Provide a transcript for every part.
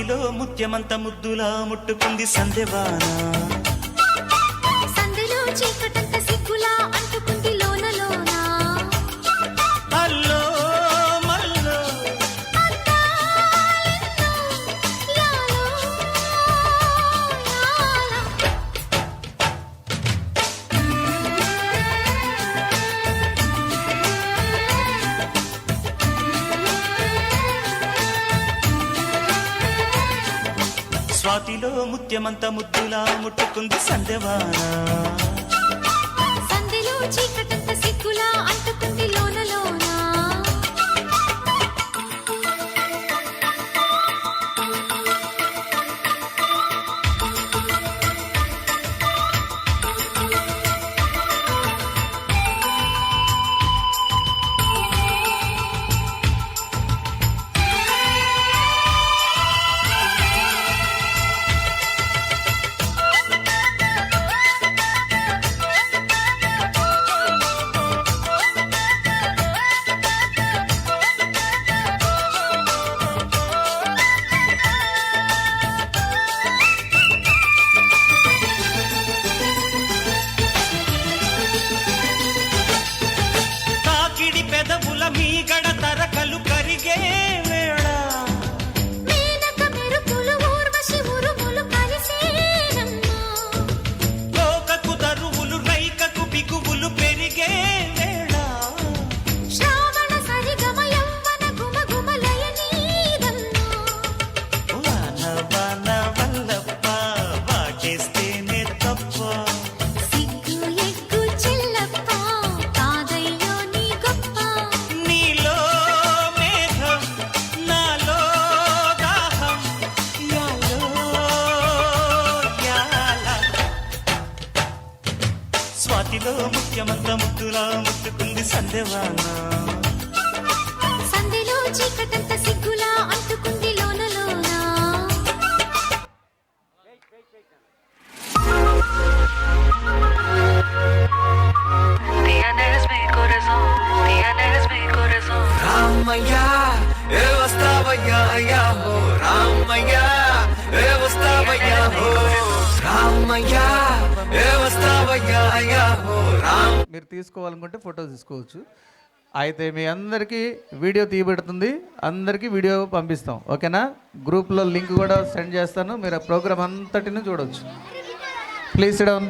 మదిలో ముత్యమంత ముద్దులా ముట్టుకుంది సందేవానా ప్రపంచమంతా ముద్దులా ముట్టుకుంది సంధ్యవాన. సంధ్యలో చీకటంత సిగ్గులా అంటుకుంది లోనలో கண்கள் తీసుకోవాలనుకుంటే ఫోటో తీసుకోవచ్చు. అయితే మీ అందరికీ వీడియో తీయబెడుతుంది. అందరికీ వీడియో పంపిస్తాం. ఓకేనా? గ్రూప్లో లింక్ కూడా సెండ్ చేస్తాను. మీరు ఆ ప్రోగ్రామ్ అంతటిని చూడవచ్చు ప్లీజ్ డౌన్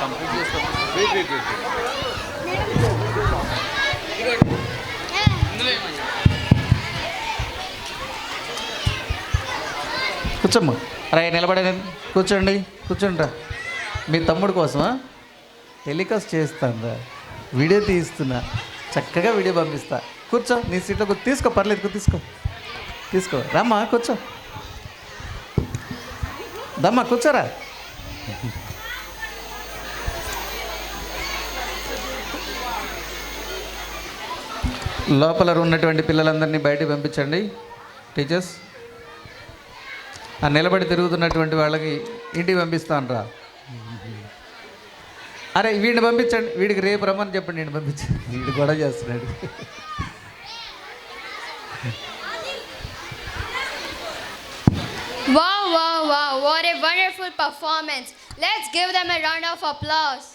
కంప్లీట్ కూర్చోమ్మ. అరే నిలబడే కూర్చోండి కూర్చోండి మీ తమ్ముడు కోసమా? టెలికాస్ట్ చేస్తాను వీడియో తీస్తున్నా. చక్కగా వీడియో పంపిస్తా. కూర్చో నీ సీట్లో తీసుకో పర్లేదు తీసుకో. తీసుకో. రామ్మా కూర్చో. దమ్మా కూర్చోరా. లోపల ఉన్నటువంటి పిల్లలందరినీ బయటకు పంపించండి. టీచర్స్. ఆ నిలబడి తిరుగుతున్నటువంటి వాళ్ళకి ఇంటికి పంపిస్తాను రా అరే వీడిని పంపించండి. వీడికి రేపు రమ్మని చెప్పండి నేను పంపించండి. వీడు కూడా చేస్తున్నాడు. Wow, wow, wow, what a wonderful performance. Let's give them a round of applause.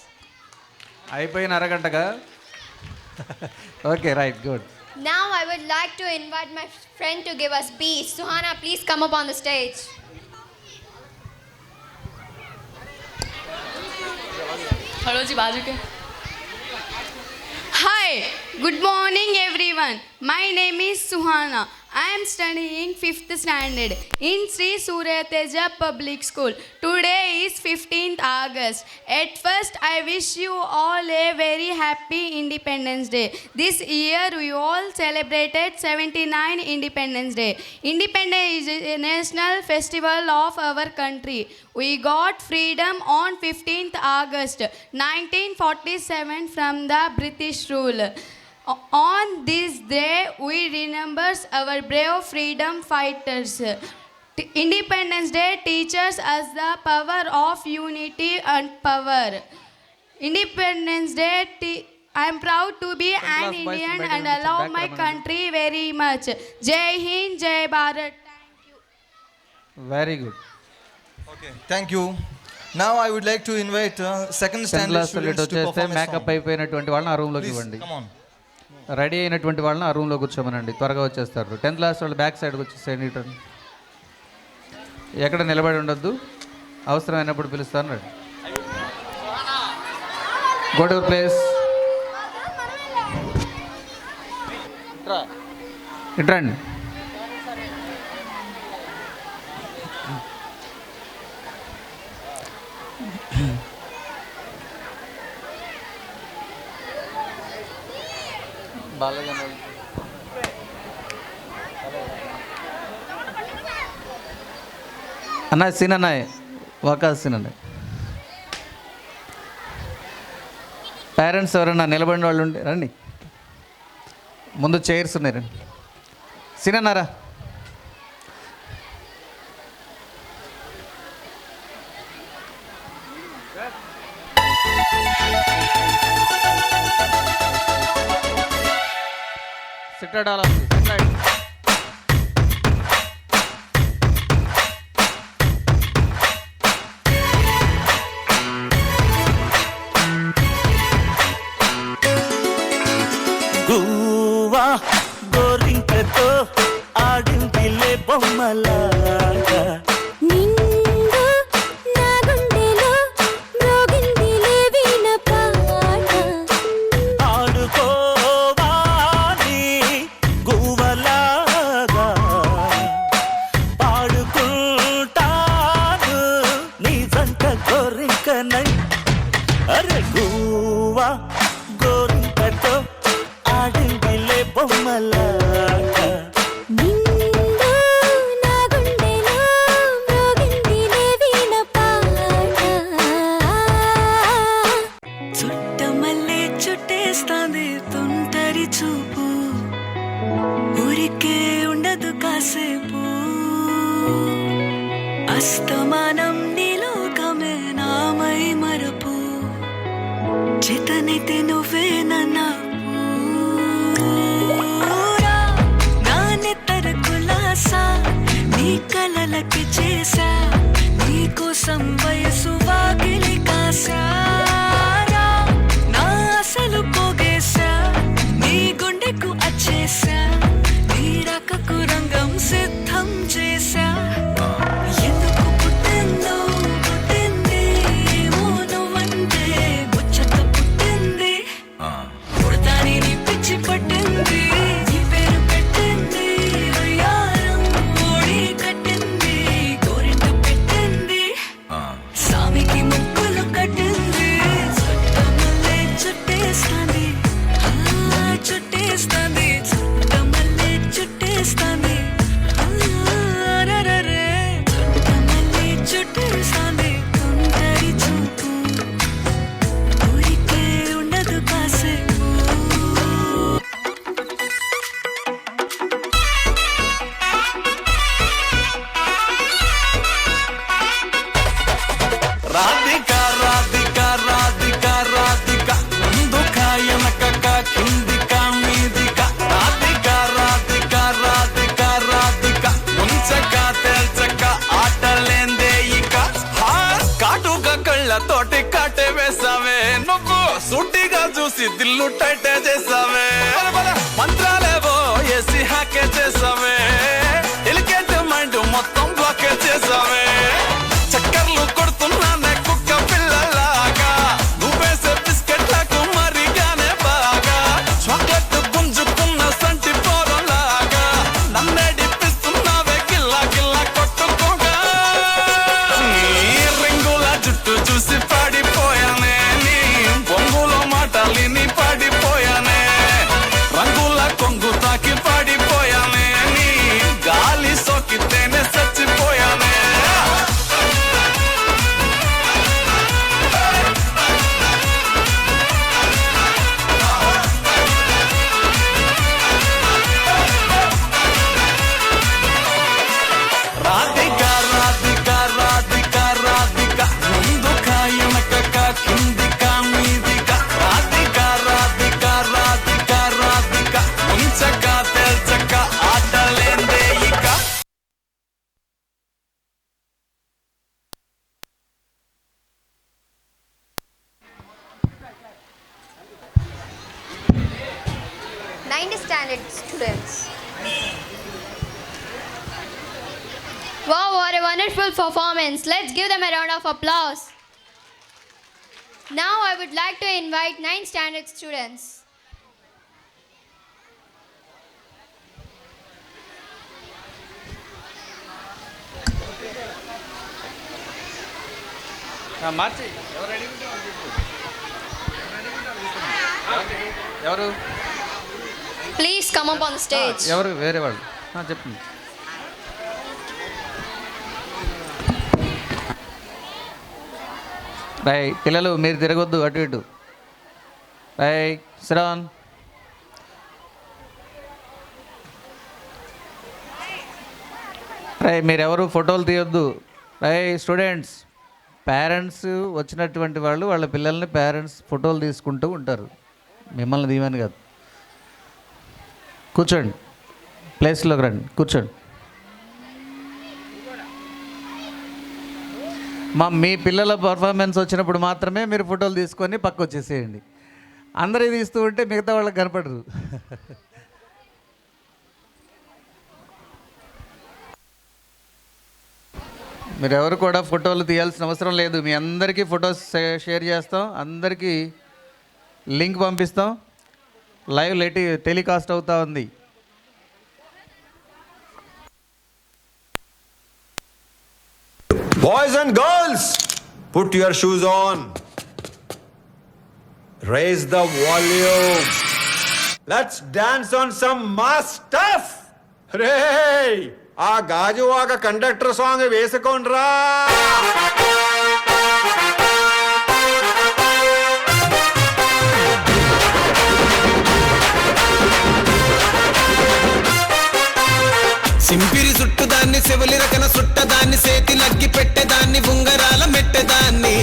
అయిపోయిన అరగంటగా? Okay right good Now I would like to invite my friend to give us beats. Suhana, please come up on the stage. Hello, ji. Hi, good morning everyone. My name is Suhana. I am studying 5th standard in Sri Surya Teja Public School. Today is 15th August. At first, I wish you all a very happy Independence Day. This year, we all celebrated 79 Independence Day. Independence is a national festival of our country. We got freedom on 15th August 1947 from the British rule. O- On this day, we remember our brave freedom fighters. T- Independence Day teaches us the power of unity and power. Independence Day, te- I am proud to be an class boys Indian bite and on the love back my ramanan. country very much. Jai Hind, Jai Bharat. Very good Okay, thank you. Now I would like to invite uh, second tenth standard class students to వచ్చేస్తే perform a makeup song. అయిపోయినటువంటి వాళ్ళని ఆ రూమ్లోకి Please, ఇవ్వండి come on. Ready అయినటువంటి వాళ్ళని ఆ రూమ్లో కూర్చోమనండి. త్వరగా వచ్చేస్తారు. టెన్త్ క్లాస్ వాళ్ళు బ్యాక్ సైడ్కి వచ్చేసేయండి ఇటు ఎక్కడ నిలబడి ఉండొద్దు. అవసరమైనప్పుడు పిలుస్తాను రండి. గోడ్ ప్లేస్ ఇట్రండి అన్న సీన్ అన్నాయ్ వాకా సీన్ అన్నాయ్ పేరెంట్స్ ఎవరన్నా నిలబడిన వాళ్ళు ఉంటే రండి. ముందు చైర్స్ ఉన్నాయి రండి. సీన్ అన్నారా? హండ్రెడ్ డాలర్స్ ఆఫ్ గువ్వా గోరింకతో ఆడిందిలే బొమ్మలాగా చుట్టేస్తాంది తుంటరి చూపు. ఊరికే ఉండదు కాసేపు. అస్తమానం నీలోకమే నామై మరపు. చేతనైతే నువ్వే నన్నా నీ కలలకి చేసా. నీకోసం వయసు వాకిలి కాసారా చేసి దిల్లు టైట్ చేసావే of applause. Now I would like to invite ninth standard students. మార్చి ఎవరు Please come up on the stage. ఎవరు వేరే వాళ్ళు చెప్పండి రై పిల్లలు మీరు తిరగొద్దు అటు ఇటు. రై శ్రవణ్. రై మీరెవరు ఫోటోలు తీయొద్దు. రై స్టూడెంట్స్. పేరెంట్స్ వచ్చినటువంటి వాళ్ళు వాళ్ళ పిల్లల్ని పేరెంట్స్ ఫోటోలు తీసుకుంటూ ఉంటారు. మిమ్మల్ని దీవని కాదు. కూర్చోండి. ప్లేస్లోకి రండి. కూర్చోండి. మా మీ పిల్లల పర్ఫార్మెన్స్ వచ్చినప్పుడు మాత్రమే మీరు ఫోటోలు తీసుకొని పక్క వచ్చేసేయండి. అందరూ తీస్తూ ఉంటే మిగతా వాళ్ళకి కనపడరు. మీరు ఎవరు కూడా ఫోటోలు తీయాల్సిన అవసరం లేదు. మీ అందరికీ ఫొటోస్ షేర్ చేస్తాం. అందరికీ లింక్ పంపిస్తాం. లైవ్ లేటి టెలికాస్ట్ అవుతా ఉంది. Boys and girls, put your shoes on. Raise the volume. Let's dance on some mass stuff. రే ఆ గాజువాక కండక్టర్ సాంగ్ వేసుకోండ్రా చుట్టుదాన్ని రకన సుట్టదాన్ని సేతి లగ్గి పెట్టేదాన్ని ఉంగరాల మెట్టేదాన్ని.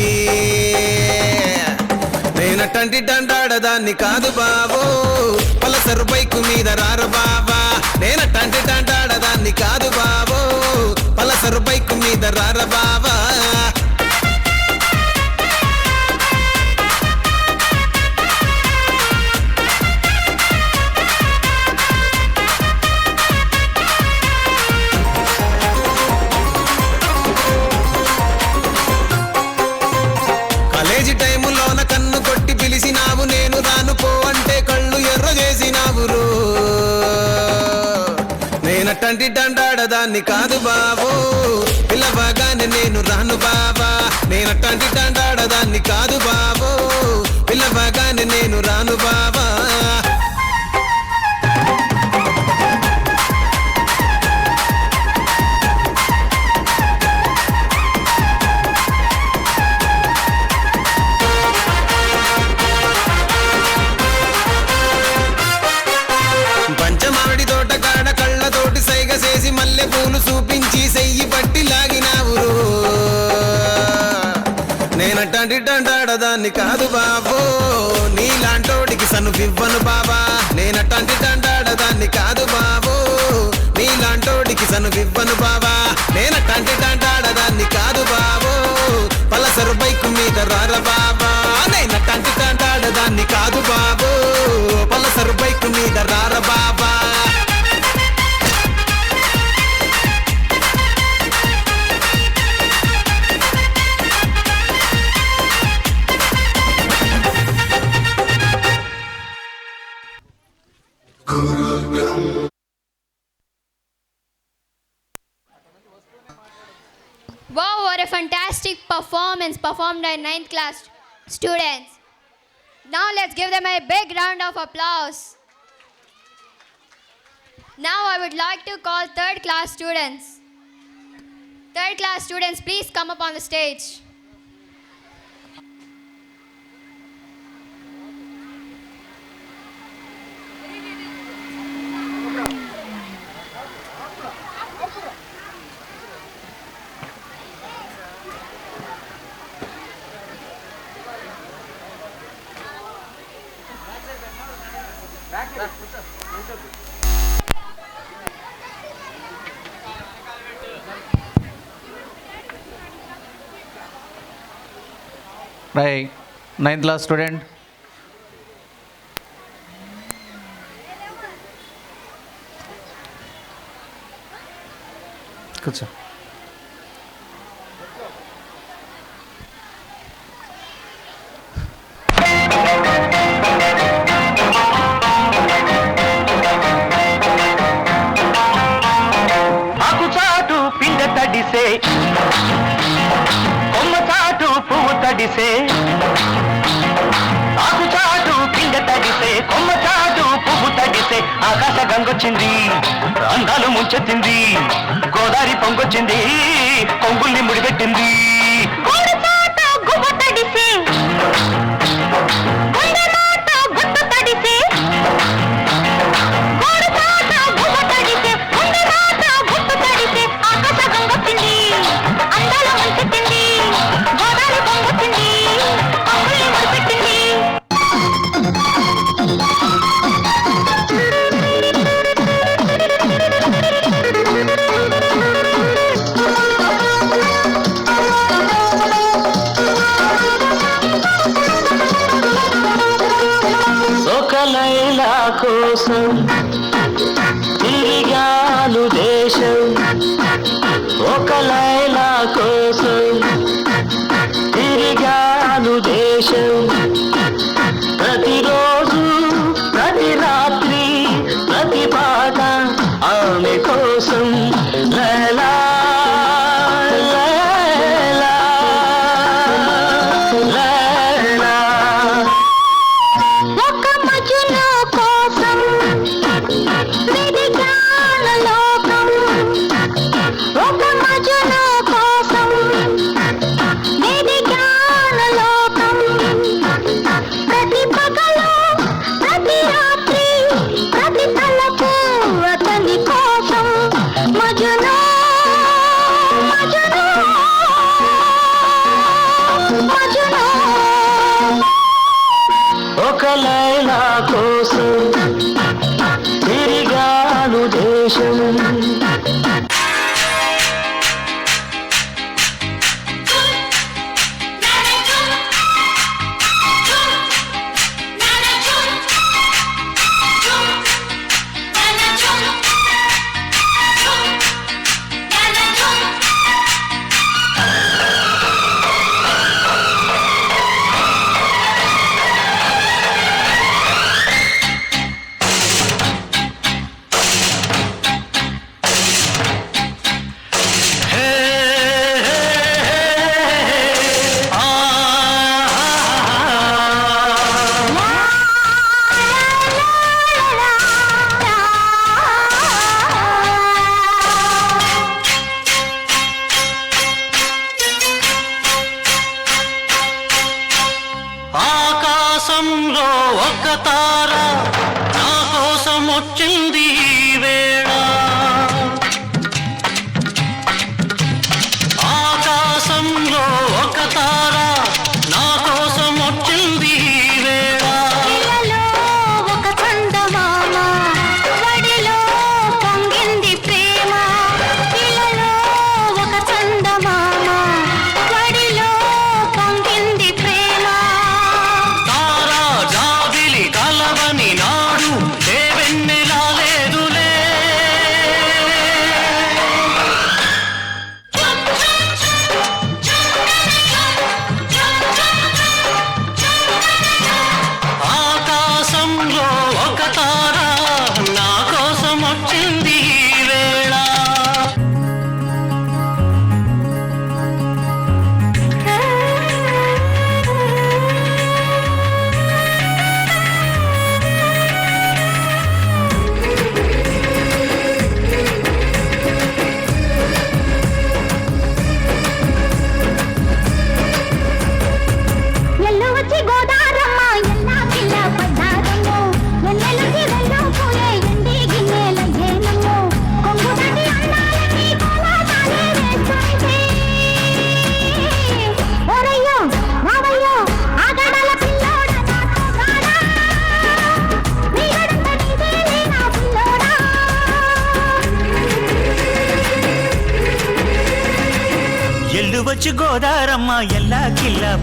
నేనటంటి దండాడదాన్ని కాదు బాబు పలసరు బైకు మీద రార బాబా నేనటంటి దండాడదాన్ని కాదు బాబు పలసరు బైకు మీద రార బాబా నేనటంటి దండాడదాన్ని కాదు బాబు పిల్లబాగానే నేను రాను బాబా నేనటంటి దండాడదాన్ని కాదు బాబు పిల్లబాగానే నేను రాను బాబా దాన్ని కాదు బాబో. నీలాంటోడికి సనువివ్వను బాబా. నేనట్టంటి డండాడదాన్ని కాదు బాబో. నీలాంటోడికి సనువివ్వను బాబా. నేనట్టంటి డండాడదాన్ని by 9th class students. Now let's give them a big round of applause. Now I would like to call 3rd class students. 3rd class students, please come up on the stage. రై ninth class student. కూర్చో. ఆకు చాటు తడిసే తడిసే. ఆకు చాటు కింద తడిసే కొమ్మ చాటు పువ్వు తడిసే ఆకాశ గంగొచ్చింది అందాలు ముంచెత్తింది గోదావరి పొంగొచ్చింది కొంగుల్ని ముడిపెట్టింది. 声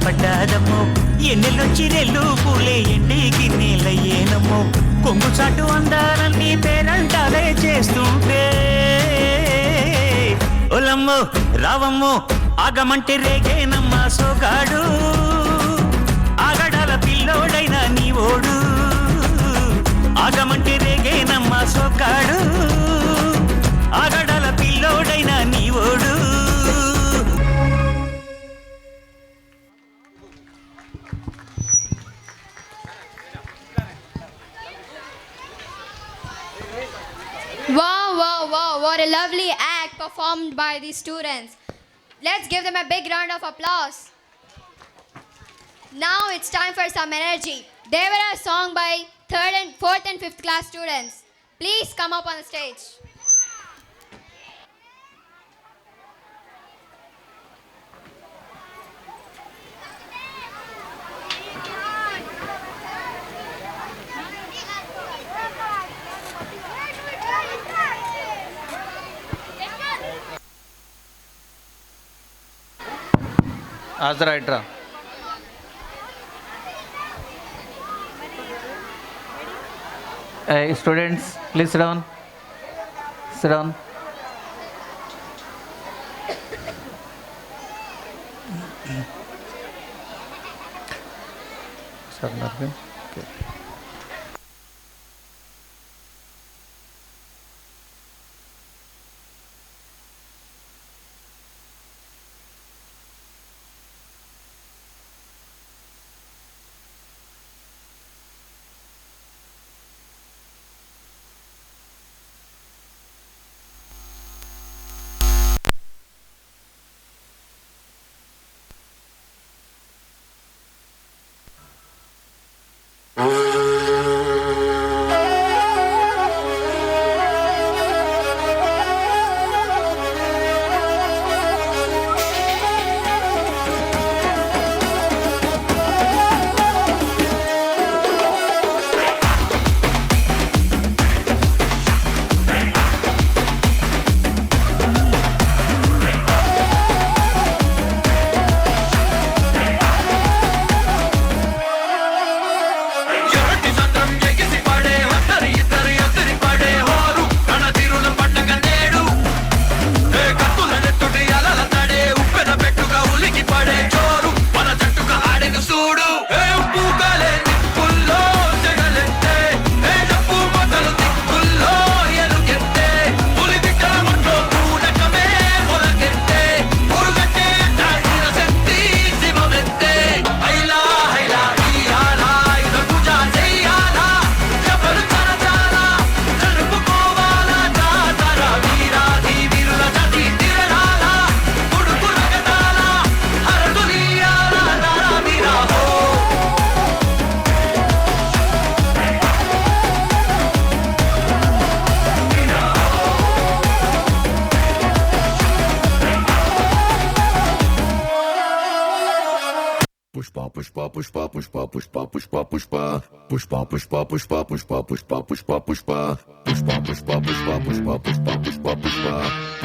పడ్డాదమ్మో ఎన్నెల్లొచ్చిరెల్లు పూలే ఎండి గిన్నెలయ్యేనమ్మో కొంగు చాటు అందాలన్నీ పేరంటాలే చేస్తుంటే. ఒలమ్మో రావమ్మో ఆగమంటే రేగేనమ్మా సోగాడు. ఆగడాల పిల్లోడైన నీ ఓడు. ఆగమంటే రేగేనమ్మా సోకాడు wow, a lovely act performed by these students. Let's give them a big round of applause. Now it's time for some energy. They were a song by third and fourth and fifth class students. Please come up on the stage. आज right रहा। Students please run run Okay. puxpa, puxpa, puxpa, puxpa, puxpa, puxpa, puxpa, puxpa, puxpa, puxpa, puxpa, puxpa, puxpa, puxpa, puxpa,